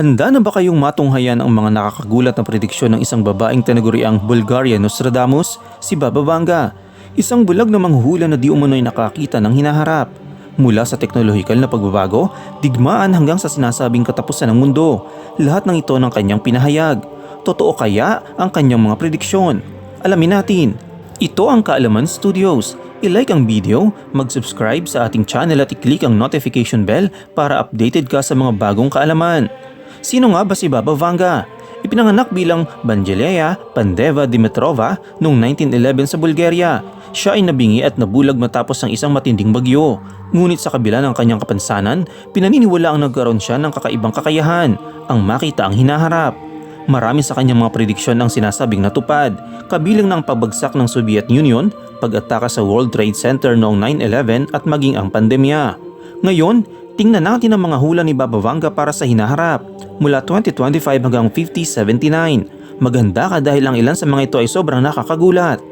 Handa na ba kayong matunghayan ang mga nakakagulat na prediksyon ng isang babaeng tinaguriang Bulgaria Nostradamus, si Baba Vanga? Isang bulag na manghula na di umano'y nakakita ng hinaharap. Mula sa teknolohikal na pagbabago, digmaan hanggang sa sinasabing katapusan ng mundo. Lahat ng ito ng kanyang pinahayag. Totoo kaya ang kanyang mga prediksyon? Alamin natin. Ito ang Kaalaman Studios. I-like ang video, mag-subscribe sa ating channel at i-click ang notification bell para updated ka sa mga bagong kaalaman. Sino nga ba si Baba Vanga? Ipinanganak bilang Banjelea Pandeva Dimitrova noong 1911 sa Bulgaria. Siya ay nabingi at nabulag matapos ng isang matinding bagyo. Ngunit sa kabila ng kanyang kapansanan, pinaniniwala ang nagkaroon siya ng kakaibang kakayahan, ang makita ang hinaharap. Marami sa kanyang mga prediksyon ang sinasabing natupad, kabilang ng pabagsak ng Soviet Union, pag-ataka sa World Trade Center noong 9-11 at maging ang pandemya. Ngayon, tingnan natin ang mga hula ni Baba Vanga para sa hinaharap mula 2025 hanggang 5079. Maganda ka dahil ang ilan sa mga ito ay sobrang nakakagulat.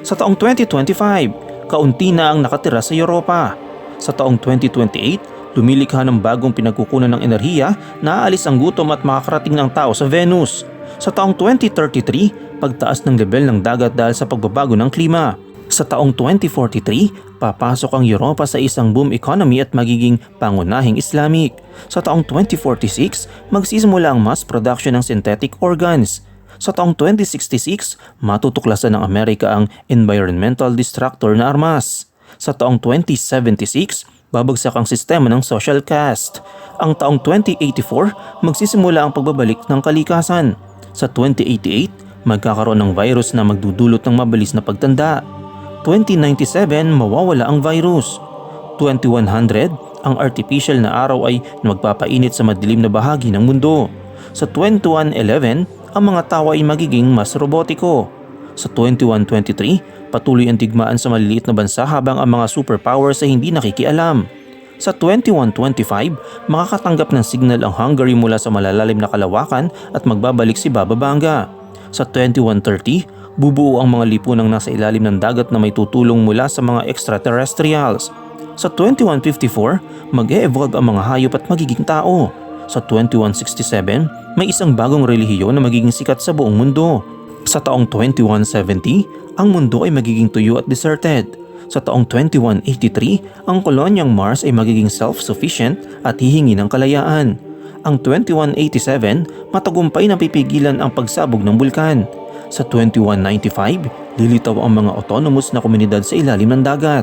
Sa taong 2025, kaunti na ang nakatira sa Europa. Sa taong 2028, lumilikha ng bagong pinagkukunan ng enerhiya na aalis ang gutom at makakarating ng tao sa Venus. Sa taong 2033, pagtaas ng level ng dagat dahil sa pagbabago ng klima. Sa taong 2043, papasok ang Europa sa isang boom economy at magiging pangunahing Islamic. Sa taong 2046, magsisimula ang mass production ng synthetic organs. Sa taong 2066, matutuklasan ng Amerika ang environmental destructor na armas. Sa taong 2076, babagsak ang sistema ng social caste. Ang taong 2084, magsisimula ang pagbabalik ng kalikasan. Sa 2088, magkakaroon ng virus na magdudulot ng mabilis na pagtanda. 2097 mawawala ang virus. 2100 ang artificial na araw ay magpapainit sa madilim na bahagi ng mundo. Sa 2111 ang mga tao ay magiging mas robotiko. Sa 2123 patuloy ang digmaan sa maliliit na bansa habang ang mga superpowers ay hindi nakikialam. Sa 2125, makakatanggap ng signal ang Hungary mula sa malalalim na kalawakan at magbabalik si Baba Vanga. Sa 2130, bubuo ang mga lipunang nasa ilalim ng dagat na may tutulong mula sa mga extraterrestrials. Sa 2154, mag-e-evolve ang mga hayop at magiging tao. Sa 2167, may isang bagong relihiyon na magiging sikat sa buong mundo. Sa taong 2170, ang mundo ay magiging tuyo at deserted. Sa taong 2183, ang kolonyang Mars ay magiging self-sufficient at hihingi ng kalayaan. Ang 2187, matagumpay na pipigilan ang pagsabog ng bulkan. Sa 2195, lilitaw ang mga autonomous na komunidad sa ilalim ng dagat.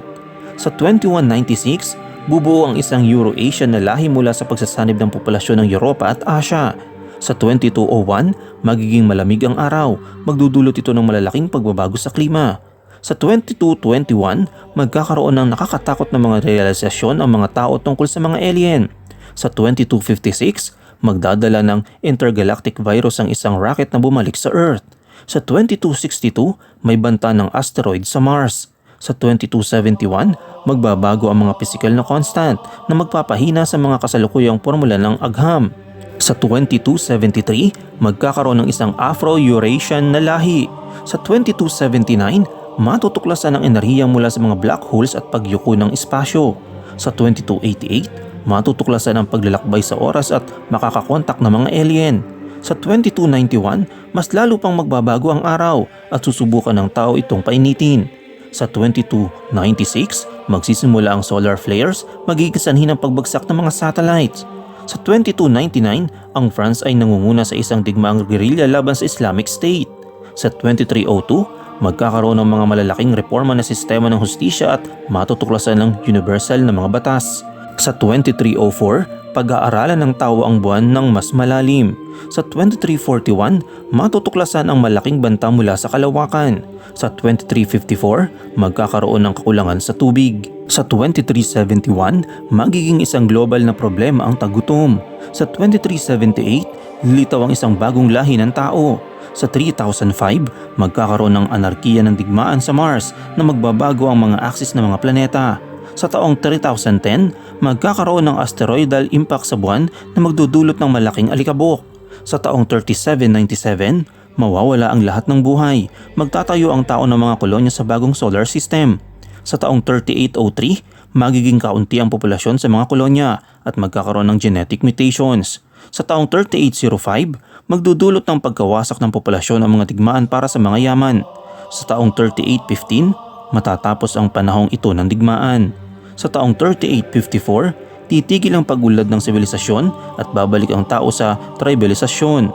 Sa 2196, bubuo ang isang Euro-Asian na lahi mula sa pagsasanib ng populasyon ng Europa at Asia. Sa 2201, magiging malamig ang araw, magdudulot ito ng malalaking pagbabago sa klima. Sa 2221, magkakaroon ng nakakatakot na mga realisasyon ang mga tao tungkol sa mga alien. Sa 2256, magdadala ng intergalactic virus ang isang rocket na bumalik sa Earth. Sa 2262, may banta ng asteroid sa Mars. Sa 2271, magbabago ang mga pisikal na constant na magpapahina sa mga kasalukuyang formula ng agham. Sa 2273, magkakaroon ng isang Afro-Eurasian na lahi. Sa 2279, matutuklasan ang enerhiya mula sa mga black holes at pagyuko ng espasyo. Sa 2288, matutuklasan ang paglalakbay sa oras at makakakontak ng mga alien. Sa 2291, mas lalo pang magbabago ang araw at susubukan ng tao itong painitin. Sa 2296, magsisimula ang solar flares, magiging sanhi ng pagbagsak ng mga satellites. Sa 2299, ang France ay nangunguna sa isang digmaang guerrilla laban sa Islamic State. Sa 2302, magkakaroon ng mga malalaking reforma na sistema ng hustisya at matutuklasan ng universal na mga batas. Sa 2304, pag-aaralan ng tao ang buwan ng mas malalim. Sa 2341, matutuklasan ang malaking banta mula sa kalawakan. Sa 2354, magkakaroon ng kakulangan sa tubig. Sa 2371, magiging isang global na problema ang tagutom. Sa 2378, lilitaw ang isang bagong lahi ng tao. Sa 3005, magkakaroon ng anarkiya ng digmaan sa Mars na magbabago ang mga aksis ng mga planeta. Sa taong 3010, magkakaroon ng asteroidal impact sa buwan na magdudulot ng malaking alikabok. Sa taong 3797, mawawala ang lahat ng buhay. Magtatayo ang tao ng mga kolonya sa bagong solar system. Sa taong 3803, magiging kaunti ang populasyon sa mga kolonya at magkakaroon ng genetic mutations. Sa taong 3805, magdudulot ng pagkawasak ng populasyon ang mga digmaan para sa mga yaman. Sa taong 3815, matatapos ang panahong ito ng digmaan. Sa taong 3854, titigil ang pagulad ng sibilisasyon at babalik ang tao sa tribalisasyon.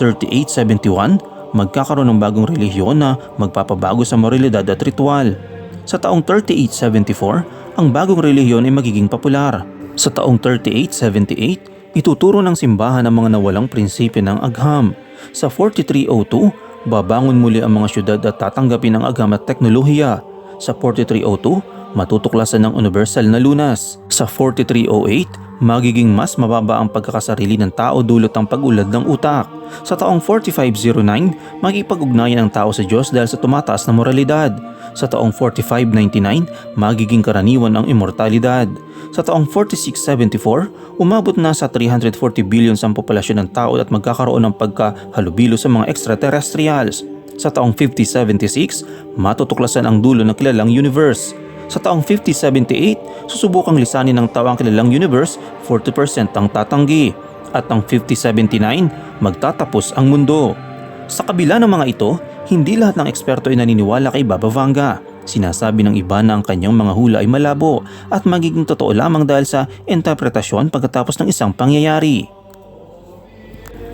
3871, magkakaroon ng bagong relihiyon na magpapabago sa moralidad at ritual. Sa taong 3874, ang bagong relihiyon ay magiging popular. Sa taong 3878, ituturo ng simbahan ang mga nawalang prinsipyo ng agham. Sa 4302, babangon muli ang mga syudad at tatanggapin ang agham at teknolohiya. Sa 4302, matutuklasan ng universal na lunas. Sa 4308, magiging mas mababa ang pagkakasarili ng tao dulot ng pag-ulad ng utak. Sa taong 4509, makikipag-ugnayan ang tao sa Diyos dahil sa tumataas na moralidad. Sa taong 4599, magiging karaniwan ang immortalidad. Sa taong 4674, umabot na sa 340 billion ang populasyon ng tao at magkakaroon ng pagkahalubilo sa mga extraterrestrials. Sa taong 5076, matutuklasan ang dulo ng kilalang universe. Sa taong 5078, susubukang lisanin ng tao ang kilalang universe, 40% ang tatanggi. At ang 5079, magtatapos ang mundo. Sa kabila ng mga ito, hindi lahat ng eksperto ay naniniwala kay Baba Vanga. Sinasabi ng iba na ang kanyang mga hula ay malabo at magiging totoo lamang dahil sa interpretasyon pagkatapos ng isang pangyayari.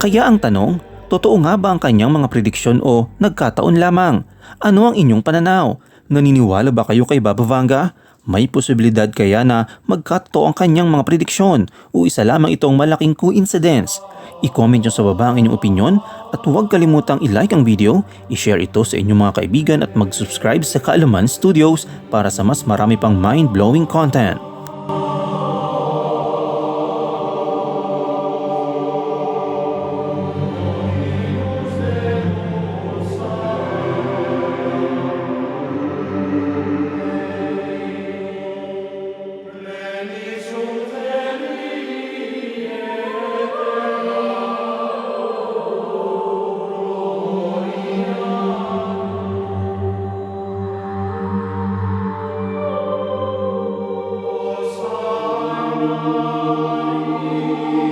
Kaya ang tanong, totoo nga ba ang kanyang mga prediksyon o nagkataon lamang? Ano ang inyong pananaw? Naniniwala ba kayo kay Baba Vanga? May posibilidad kaya na magkatotoo ang kanyang mga prediksyon o isa lamang itong malaking coincidence? I-comment nyo sa baba ang inyong opinion at huwag kalimutang i-like ang video, i-share ito sa inyong mga kaibigan at mag-subscribe sa Kaalaman Studios para sa mas marami pang mind-blowing content. you.